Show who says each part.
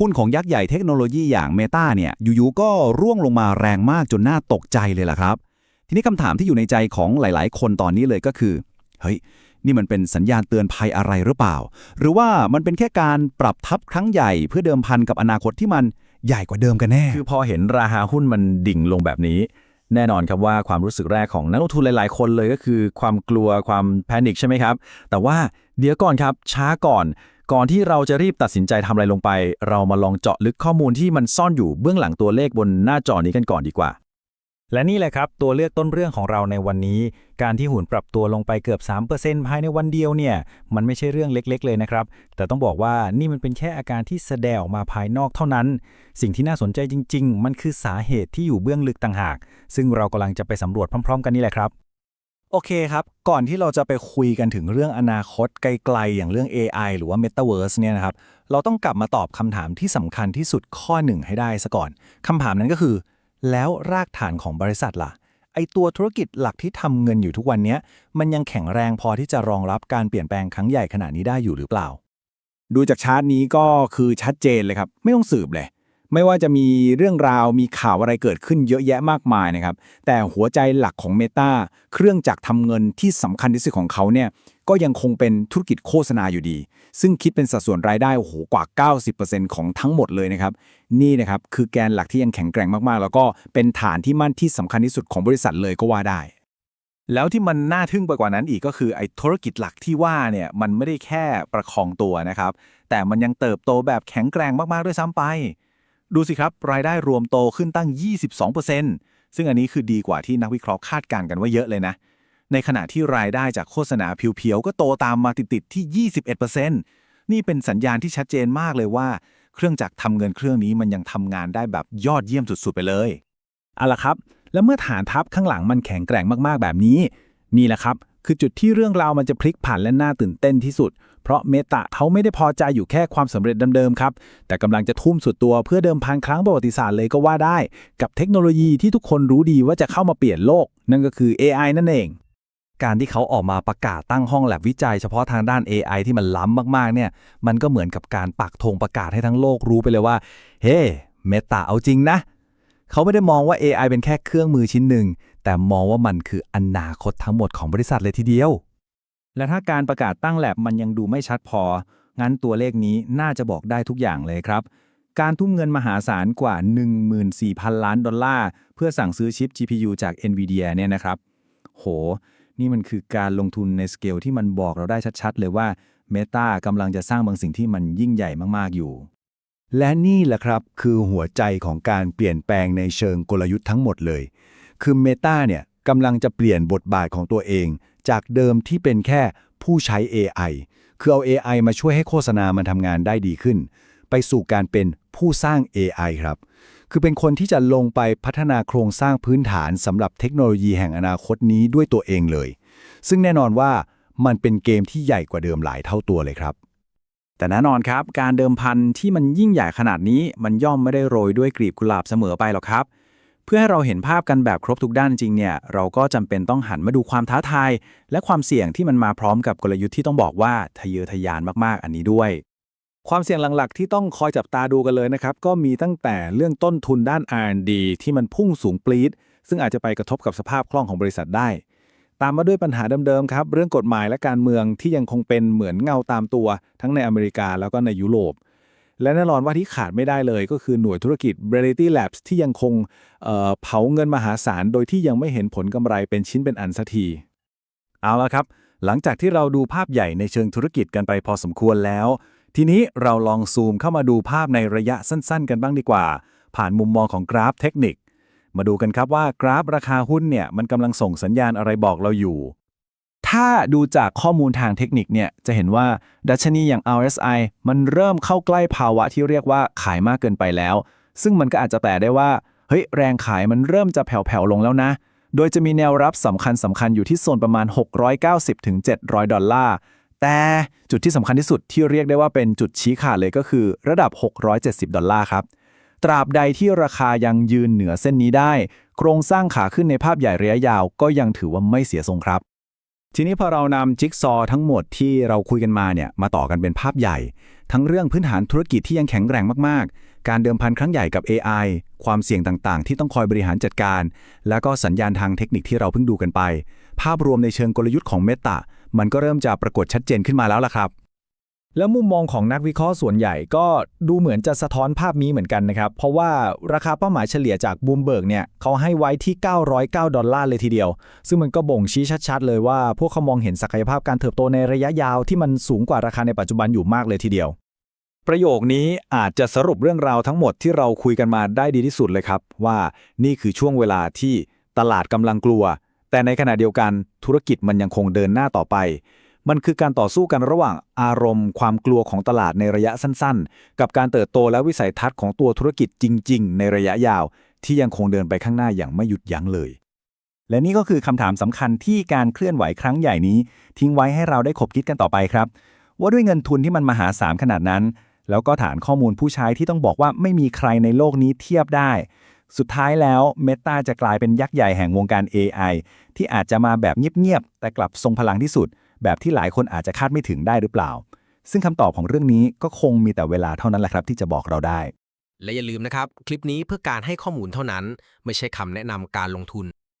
Speaker 1: หุ้นของยักษ์ใหญ่เทคโนโลยีอย่าง Meta เนี่ยอยู่ๆก็ร่วงลงมาแรงมากจนน่าตกใจเลยล่ะครับ ทีนี้คำถามที่อยู่ในใจของหลาย ๆ คนตอนนี้เลยก็คือ เฮ้ย นี่มันเป็นสัญญาณเตือนภัยอะไรหรือเปล่า หรือว่ามันเป็นแค่การปรับทับครั้งใหญ่เพื่อเดิมพันกับอนาคตที่มันใหญ่กว่าเดิมกันแน่
Speaker 2: คือพอเห็นราคาหุ้นมันดิ่งลงแบบนี้ แน่นอนครับว่าความรู้สึกแรกของนักลงทุนหลาย ๆ คนเลยก็คือ ความกลัวความแพนิคใช่ไหมครับ แต่ว่าเดี๋ยวก่อนครับช้าก่อน ก่อนที่เราจะรีบตัดสินใจทำอะไรลงไป เรามาลองเจาะลึกข้อมูลที่มันซ่อนอยู่เบื้องหลังตัวเลขบนหน้าจอนี้กันก่อนดีกว่า
Speaker 3: และนี่แหละครับ ตัวเลือกต้นเรื่องของเราในวันนี้ การที่หุ้นปรับตัวลงไปเกือบ 3%ภายในวันเดียวเนี่ย มันไม่ใช่เรื่องเล็กๆ เลยนะครับ แต่ต้องบอกว่านี่มันเป็นแค่อาการที่แสดงออกมาภายนอกเท่านั้น สิ่งที่น่าสนใจจริง ๆ มันคือสาเหตุที่อยู่เบื้องลึกต่างหาก ซึ่งเรากำลังจะไปสำรวจพร้อม ๆ กันนี่แหละครับ
Speaker 1: โอเคครับ ก่อนที่เราจะไปคุยกันถึงเรื่องอนาคตไกลๆ อย่างเรื่อง AI หรือว่า Metaverse เนี่ยนะครับ เราต้องกลับมาตอบคำถามที่สำคัญที่สุดข้อหนึ่งให้ได้ซะก่อน คำถามนั้นก็คือ แล้วรากฐานของบริษัทล่ะ ไอตัวธุรกิจหลักที่ทำเงินอยู่ทุกวันนี้ มันยังแข็งแรงพอที่จะรองรับการเปลี่ยนแปลงครั้งใหญ่ขนาดนี้ได้อยู่หรือเปล่า ดูจากชาร์ตนี้ก็คือชัดเจนเลยครับ ไม่ต้องสืบเลย ไม่ว่าจะมีเรื่องราวมีข่าวอะไรเกิดขึ้นเยอะแยะมากมายนะครับ แต่หัวใจหลักของ Meta เครื่องจักรทำเงินที่สำคัญที่สุดของเขาเนี่ยก็ยังคงเป็นธุรกิจโฆษณาอยู่ดี ซึ่งคิดเป็นสัดส่วนรายได้โอ้โหกว่า 90%ของทั้งหมดเลยนะครับ นี่นะครับคือแกนหลักที่ยังแข็งแกร่งมากๆ แล้วก็เป็นฐานที่มั่นที่สำคัญที่สุดของบริษัทเลยก็ว่าได้แล้วที่มันน่าทึ่งไปกว่านั้นอีกก็คือไอ้ธุรกิจหลักที่ว่าเนี่ยมันไม่ได้แค่ประคองตัวนะครับ แต่มันยังเติบโตแบบแข็งแกร่งมาก ๆ ด้วยซ้ำไป ดูสิครับ รายได้รวมโตขึ้นตั้ง 22%ซึ่งอันนี้คือดีกว่าที่นักวิเคราะห์คาดการณ์กันว่าเยอะเลยนะ ในขณะที่รายได้จากโฆษณาเพียวๆ ก็โตตามมาติดๆที่ 21%นี่เป็นสัญญาณที่ชัดเจนมากเลยว่า เครื่องจักรทำเงินเครื่องนี้มันยังทำงานได้แบบยอดเยี่ยมสุดๆไปเลยเอาละครับ แล้วเมื่อฐานทัพข้างหลังมันแข็งแกร่งมากๆแบบนี้ นี่แหละครับ คือจุดที่เรื่องราวมันจะพลิกผันและน่าตื่นเต้นที่สุด เพราะเมตาเขาไม่ได้พอใจอยู่แค่ความสำเร็จเดิมๆครับ แต่กำลังจะทุ่มสุดตัวเพื่อเดิมพันครั้งประวัติศาสตร์เลยก็ว่าได้ กับเทคโนโลยีที่ทุกคนรู้ดีว่าจะเข้ามาเปลี่ยนโลก นั่นก็คือ AI นั่นเอง การที่เขาออกมาประกาศตั้งห้องแลบวิจัยเฉพาะทางด้าน AI ที่มันล้ำมากๆเนี่ย มันก็เหมือนกับการปักธงประกาศให้ทั้งโลกรู้ไปเลยว่า เฮ้ เมตาเอาจริงนะ เขาไม่ได้มองว่า AI เป็นแค่เครื่องมือชิ้นหนึ่ง แต่มองว่ามันคืออนาคตทั้งหมดของบริษัทเลยทีเดียว และถ้าการประกาศตั้งแลบมันยังดูไม่ชัดพอ งั้นตัวเลขนี้น่าจะบอกได้ทุกอย่างเลยครับ การทุ่มเงินมหาศาลกว่า 14,000 ล้านดอลลาร์ เพื่อสั่งซื้อชิป GPU จาก NVIDIA เนี่ยนะครับ โห นี่มันคือการลงทุนในสเกลที่มันบอกเราได้ชัดๆ เลยว่า Meta กำลังจะสร้างบางสิ่งที่มันยิ่งใหญ่มากๆอยู่ และนี่แหละครับคือหัวใจของการเปลี่ยนแปลงในเชิงกลยุทธ์ทั้งหมดเลย คือ Meta เนี่ยกำลังจะเปลี่ยนบทบาทของตัวเอง จากเดิมที่เป็นแค่ผู้ใช้ AI คือเอา AI มาช่วยให้โฆษณามันทำงานได้ดีขึ้น ไปสู่การเป็นผู้สร้าง AI ครับ คือเป็นคนที่จะลงไปพัฒนาโครงสร้างพื้นฐานสำหรับเทคโนโลยีแห่งอนาคตนี้ด้วยตัวเองเลย ซึ่งแน่นอนว่ามันเป็นเกมที่ใหญ่กว่าเดิมหลายเท่าตัวเลยครับ แต่แน่นอนครับ การเดิมพันที่มันยิ่งใหญ่ขนาดนี้มันย่อมไม่ได้โรยด้วยกลีบกุหลาบเสมอไปหรอกครับ เพื่อให้เราเห็นภาพกันแบบครบทุกด้านจริงเนี่ยเราก็จำเป็นต้องหันมาดูความท้าทาย และความเสี่ยงที่มันมาพร้อมกับกลยุทธ์ที่ต้องบอกว่าทะเยอทะยานมากๆ อันนี้ด้วยความเสี่ยงหลักๆ ที่ต้องคอยจับตาดูกันเลยนะครับ ก็มีตั้งแต่เรื่องต้นทุนด้าน R&D ที่มันพุ่งสูงปรี๊ดซึ่งอาจจะไปกระทบกับสภาพคล่องของบริษัทได้ ตามมาด้วยปัญหาเดิมๆครับ เรื่องกฎหมายและการเมืองที่ยังคงเป็นเหมือนเงาตามตัว ทั้งในอเมริกาแล้วก็ในยุโรป และแน่นอนว่าที่ขาดไม่ได้เลยก็คือหน่วยธุรกิจ Reality Labs ที่ยังคงเเผาเงินมหาศาล โดยที่ยังไม่เห็นผลกำไรเป็นชิ้นเป็นอันสักที เอาละครับ หลังจากที่เราดูภาพใหญ่ในเชิงธุรกิจกันไปพอสมควรแล้ว ทีนี้เราลองซูมเข้ามาดูภาพในระยะสั้น ๆ กันบ้างดีกว่า ผ่านมุมมองของกราฟเทคนิค มาดูกันครับว่ากราฟราคาหุ้นเนี่ยมันกำลังส่งสัญญาณอะไรบอกเราอยู่ ถ้าดูจากข้อมูลทางเทคนิคเนี่ยจะเห็นว่าดัชนีอย่าง RSI มันเริ่มเข้าใกล้ภาวะที่เรียกว่าขายมากเกินไปแล้ว ซึ่งมันก็อาจจะแปลได้ว่าเฮ้ยแรงขายมันเริ่มจะแผ่วๆลงแล้วนะ โดยจะมีแนวรับสำคัญสำคัญอยู่ที่โซนประมาณ 690ถึง700 ดอลลาร์ แต่จุดที่สำคัญที่สุดที่เรียกได้ว่าเป็นจุดชี้ขาดเลยก็คือระดับ 670 ดอลลาร์ครับ ตราบใดที่ราคายังยืนเหนือเส้นนี้ได้ โครงสร้างขาขึ้นในภาพใหญ่ระยะยาวก็ยังถือว่าไม่เสียทรงครับ ทีนี้พอเรานำจิ๊กซอว์ทั้งหมดที่เราคุยกันมาเนี่ยมาต่อกันเป็นภาพใหญ่ ทั้งเรื่องพื้นฐานธุรกิจที่ยังแข็งแรงมากๆ การเดิมพันครั้งใหญ่กับ AI ความเสี่ยงต่างๆ ที่ต้องคอยบริหารจัดการ แล้วก็สัญญาณทางเทคนิคที่เราเพิ่งดูกันไป ภาพรวมในเชิงกลยุทธ์ของ Meta มันก็เริ่มจะปรากฏชัดเจนขึ้นมาแล้วล่ะครับ
Speaker 4: แล้วมุมมองของนักวิเคราะห์ส่วนใหญ่ก็ดูเหมือนจะสะท้อนภาพนี้เหมือนกันนะครับ เพราะว่าราคาเป้าหมายเฉลี่ยจากบูมเบิร์กเนี่ยเขาให้ไว้ที่ 909 ดอลลาร์เลยทีเดียว ซึ่งมันก็บ่งชี้ชัด ๆ เลยว่า พวกเขามองเห็นศักยภาพการเติบโตในระยะยาวที่มันสูงกว่าราคาในปัจจุบันอยู่มากเลยทีเดียว
Speaker 1: ประโยคนี้อาจจะสรุปเรื่องราวทั้งหมดที่เราคุยกันมาได้ดีที่สุดเลยครับ ว่านี่คือช่วงเวลาที่ตลาดกำลังกลัว แต่ในขณะเดียวกันธุรกิจมันยังคงเดินหน้าต่อไป มันคือการต่อสู้กันระหว่างอารมณ์ความกลัวของตลาดในระยะสั้นๆ กับการเติบโตและวิสัยทัศน์ของตัวธุรกิจจริง ๆ ในระยะยาว ที่ยังคงเดินไปข้างหน้าอย่างไม่หยุดยั้งเลย
Speaker 5: และนี่ก็คือคำถามสำคัญที่การเคลื่อนไหวครั้งใหญ่นี้ ทิ้งไว้ให้เราได้คบคิดกันต่อไปครับ ว่าด้วยเงินทุนที่มันมหาศาลขนาดนั้น แล้วก็ฐานข้อมูลผู้ใช้ที่ต้องบอกว่าไม่มีใครในโลกนี้เทียบได้สุดท้ายแล้ว Meta จะกลายเป็นยักษ์ใหญ่แห่งวงการ AI ที่อาจจะมาแบบเงียบ ๆ แต่กลับทรงพลังที่สุด แบบที่หลายคนอาจจะคาดไม่ถึงได้หรือเปล่า ซึ่งคำตอบของเรื่องนี้ก็คงมีแต่เวลาเท่านั้นแหละครับที่จะบอกเราได้
Speaker 6: และอย่าลืมนะครับ คลิปนี้เพื่อการให้ข้อมูลเท่านั้น ไม่ใช่คำแนะนำการลงทุน